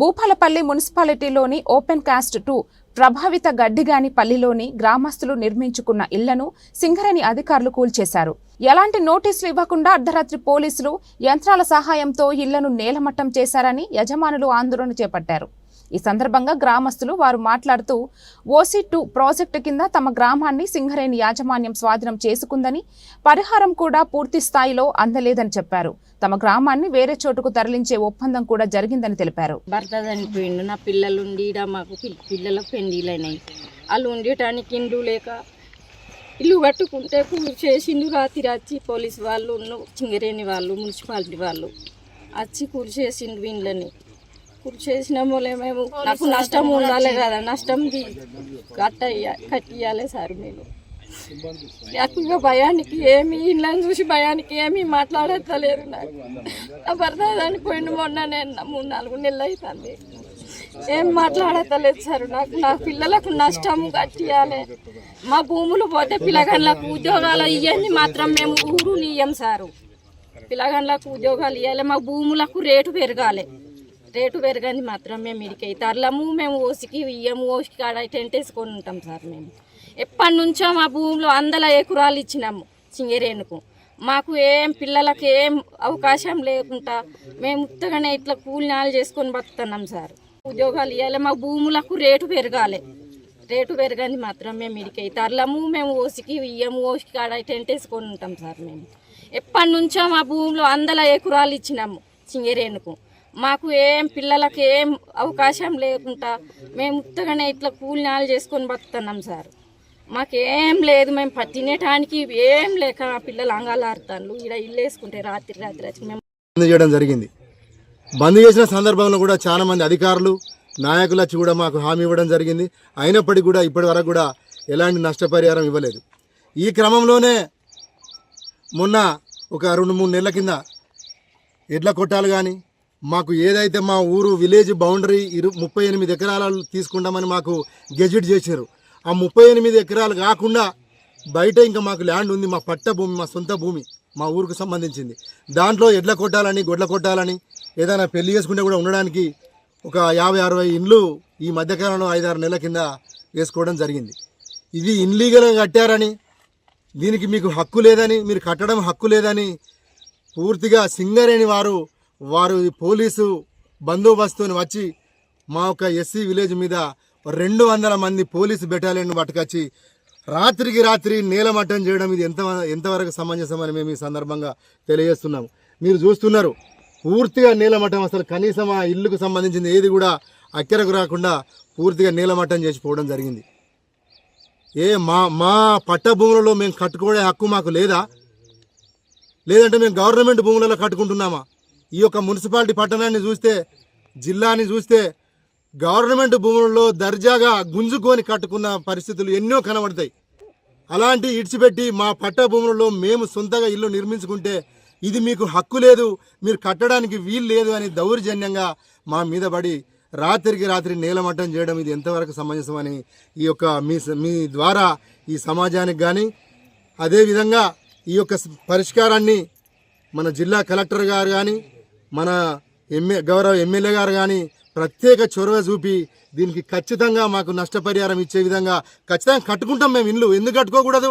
భూపాలపల్లి మున్సిపాలిటీలోని open cast two ప్రభావిత గడ్డిగాని పల్లిలోని గ్రామస్తులు నిర్మించుకున్న ఇళ్ళను సింగరేణి అధికారులు కూల్చేశారు. ఎలాంటి నోటీసులు ఇవ్వకుండా అర్ధరాత్రి పోలీసులు యంత్రాల సహాయంతో ఇళ్ళను నేలమట్టం చేశారని యజమానులు ఆందోళన చేపట్టారు. ఈ సందర్భంగా గ్రామస్తులు వారు మాట్లాడుతూ ఓసీ టూ ప్రాజెక్టు కింద తమ గ్రామాన్ని సింగరేణి యాజమాన్యం స్వాధీనం చేసుకుందని పరిహారం కూడా పూర్తి స్థాయిలో అందలేదని చెప్పారు. తమ గ్రామాన్ని వేరే చోటుకు తరలించే ఒప్పందం కూడా జరిగిందని తెలిపారు. భర్త చనిపోయిండు నా పిల్లలు మాకు పిల్లలకు పెండిలైనాయి. వాళ్ళు ఉండటానికి ఇండ్లు లేక ఇల్లు కట్టుకుంటే చేసిండు. రాత్రి వచ్చి పోలీసు వాళ్ళు చింగరేణి వాళ్ళు మున్సిపాలిటీ వాళ్ళు వచ్చి కూర్చేసిండు వీళ్ళని కృషి కూలి మేము. నాకు నష్టం ఉండాలి కదా నష్టం కట్టయ్య కట్టియాలి సార్ మేము. నాకు ఇక భయానికి ఏమి ఇళ్ళని చూసి భయానికి ఏమి మాట్లాడతలేరు నాకు. నా భర్త చనిపోయిండు మొన్న నేను మూడు నాలుగు నెలలు అవుతుంది ఏం మాట్లాడతలేదు సార్ నాకు నా పిల్లలకు నష్టం కట్టియాలి మా భూములు పోతే పిల్లగాళ్ళకు ఉద్యోగాలు ఇవన్నీ మాత్రం మేము ఊరు ఇయ్యం సారు. పిల్లగాళ్ళకు ఉద్యోగాలు ఇవ్వాలి మా భూములకు రేటు పెరగాలి. రేటు పెరగని మాత్రం మేము ఇడికి తరలము మేము ఓసికి ఇయ్యము ఓసికి కాడ టెంట్ వేసుకొని ఉంటాం సార్ మేము. ఎప్పటి నుంచో మా భూమిలో వందల ఎకరాలు ఇచ్చినాము సింగరేణుకు. మాకు ఏం పిల్లలకు ఏం అవకాశం లేకుండా మేము ఉత్తగానే ఇట్లా కూలినాలు చేసుకొని బతుకుతున్నాం సార్. ఉద్యోగాలు ఇవ్వాలి మా భూములకు రేటు పెరగాలి. రేటు పెరగని మాత్రం మేము ఇడికి తరలము మేము ఓసికి ఇయ్యము ఓసికి కాడ టెంట్ వేసుకొని ఉంటాం సార్ మేము. ఎప్పటి నుంచో మా భూమిలో వందల ఎకరాలు ఇచ్చినాము సింగరేణుకు. మాకు ఏం పిల్లలకు ఏం అవకాశం లేకుండా మేము ఉత్తగానే ఇట్లా కూలినాలు చేసుకొని బతుకుతున్నాం సార్. మాకేం లేదు మేము తినేటానికి ఏం లేక మా పిల్లలు అంగాలు ఆడుతాను ఇక్కడ ఇల్లు వేసుకుంటే రాత్రి రాత్రి వచ్చి మేము బంద్ చేయడం జరిగింది. బంద్ చేసిన సందర్భంలో కూడా చాలామంది అధికారులు నాయకులు వచ్చి కూడా మాకు హామీ ఇవ్వడం జరిగింది. అయినప్పటికీ కూడా ఇప్పటి వరకు కూడా ఎలాంటి నష్టపరిహారం ఇవ్వలేదు. ఈ క్రమంలోనే మొన్న ఒక రెండు మూడు నెలల కింద ఎడ్ల కొట్టాలు కానీ మాకు ఏదైతే మా ఊరు విలేజ్ బౌండరీ ఇరు ముప్పై ఎనిమిది ఎకరాలు తీసుకుంటామని మాకు గెజిట్ చేశారు. ఆ ముప్పై ఎనిమిది ఎకరాలు కాకుండా బయట ఇంకా మాకు ల్యాండ్ ఉంది మా పట్ట భూమి మా సొంత భూమి మా ఊరికి సంబంధించింది. దాంట్లో ఎడ్ల కొట్టాలని గొడ్ల కొట్టాలని ఏదైనా పెళ్ళి చేసుకుంటే కూడా ఉండడానికి ఒక యాభై అరవై ఇండ్లు ఈ మధ్యకాలంలో ఐదారు నెలల కింద వేసుకోవడం జరిగింది. ఇది ఇన్లీగల్గా కట్టారని దీనికి మీకు హక్కు లేదని మీరు కట్టడం హక్కు లేదని పూర్తిగా సింగరేణి వారు వారు పోలీసు బందోబస్తుని వచ్చి మా యొక్క ఎస్సీ విలేజ్ మీద రెండు వందల మంది పోలీసు బెటాలియన్ పట్టుకొచ్చి రాత్రికి రాత్రి నేలమట్టం చేయడం ఇది ఎంత ఎంతవరకు సమంజసమని మేము ఈ సందర్భంగా తెలియజేస్తున్నాము. మీరు చూస్తున్నారు పూర్తిగా నీలమట్టం అసలు కనీసం ఆ ఇల్లుకు సంబంధించింది ఏది కూడా అక్కరకు రాకుండా పూర్తిగా నీలమట్టం చేసిపోవడం జరిగింది. ఏ మా మా పట్ట భూములలో మేము కట్టుకునే హక్కు మాకు లేదా? లేదంటే మేము గవర్నమెంట్ భూములలో కట్టుకుంటున్నామా? ఈ యొక్క మున్సిపాలిటీ పట్టణాన్ని చూస్తే జిల్లాని చూస్తే గవర్నమెంట్ భూములలో దర్జాగా గుంజుకొని కట్టుకున్న పరిస్థితులు ఎన్నో కనబడతాయి. అలాంటి ఇడిచిపెట్టి మా పట్ట భూములలో మేము సొంతగా ఇల్లు నిర్మించుకుంటే ఇది మీకు హక్కు లేదు మీరు కట్టడానికి వీలు లేదు అని దౌర్జన్యంగా మా మీద పడి రాత్రికి రాత్రి నేలమట్టం చేయడం ఇది ఎంతవరకు సమంజసమని ఈ యొక్క మీ మీ ద్వారా ఈ సమాజానికి కానీ అదేవిధంగా ఈ యొక్క పరిష్కారాన్ని మన జిల్లా కలెక్టర్ గారు కానీ మన ఎమ్మె గౌరవ ఎమ్మెల్యే గారు కానీ ప్రత్యేక చొరవ చూపి దీనికి ఖచ్చితంగా మాకు నష్టపరిహారం ఇచ్చే విధంగా ఖచ్చితంగా కట్టుకుంటాం మేము ఇల్లు ఎందుకు కట్టుకోకూడదు?